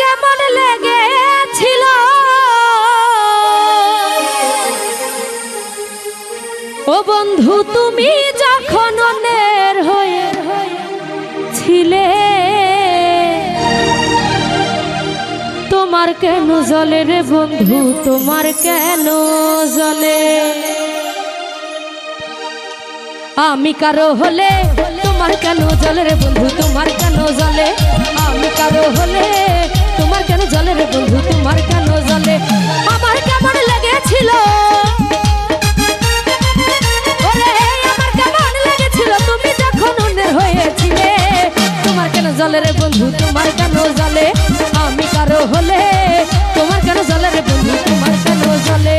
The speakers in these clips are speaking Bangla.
কেমন লেগেছিল? ও বন্ধু, তুমি যখন অন্যের হয়ে ছিলে, তোমার কেন জলে রে বন্ধু? তোমার কেন জলে? আমি কারও হলে, তোমার কেন জলে রে বন্ধু? তোমার কেন জলে? আমি কারও হলে তোমার কেন জলে রে বন্ধু? তোমার কেন জলে? আমার কেমন লেগেছিল? জলে রে বন্ধু? তোমার কেন জলে? আমি কারও হলে, তোমার কেন জলে রে বন্ধু? তোমার কেন জলে?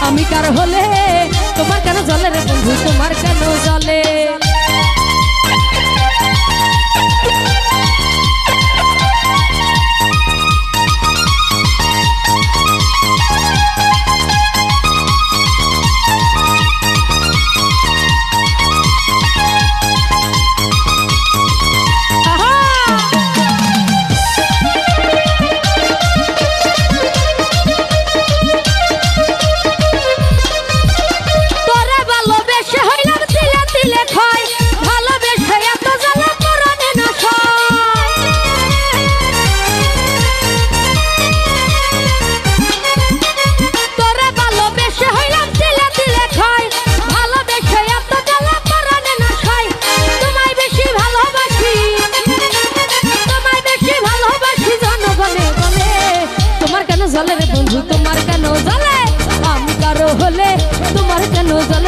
আমি কার হলে? তোমার কেন জলের বন্ধু? তোমার কেন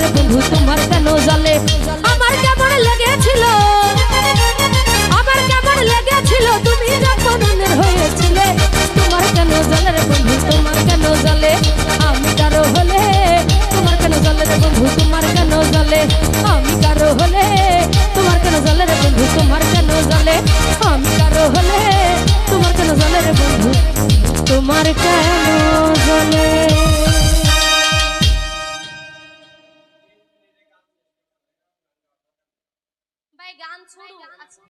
রে বন্ধু, তোমার কেন জলে? আমার কেমন লেগেছিল? আমার কেমন লেগেছিল? তুমি যখন হয়েছিলে, তোমার কেন জলে রে বন্ধু, তোমার কেন জলে? আমি কারও হলে, তোমার কেন জলে রে বন্ধু, তোমার কেন জলে? আমি কারও হলে, তোমার কেন জলে রে বন্ধু, তোমার কেন জলে? আমি কারও হলে, তোমার কেন জলে রে বন্ধু, তোমার কেন জলে? গান ছোড়ো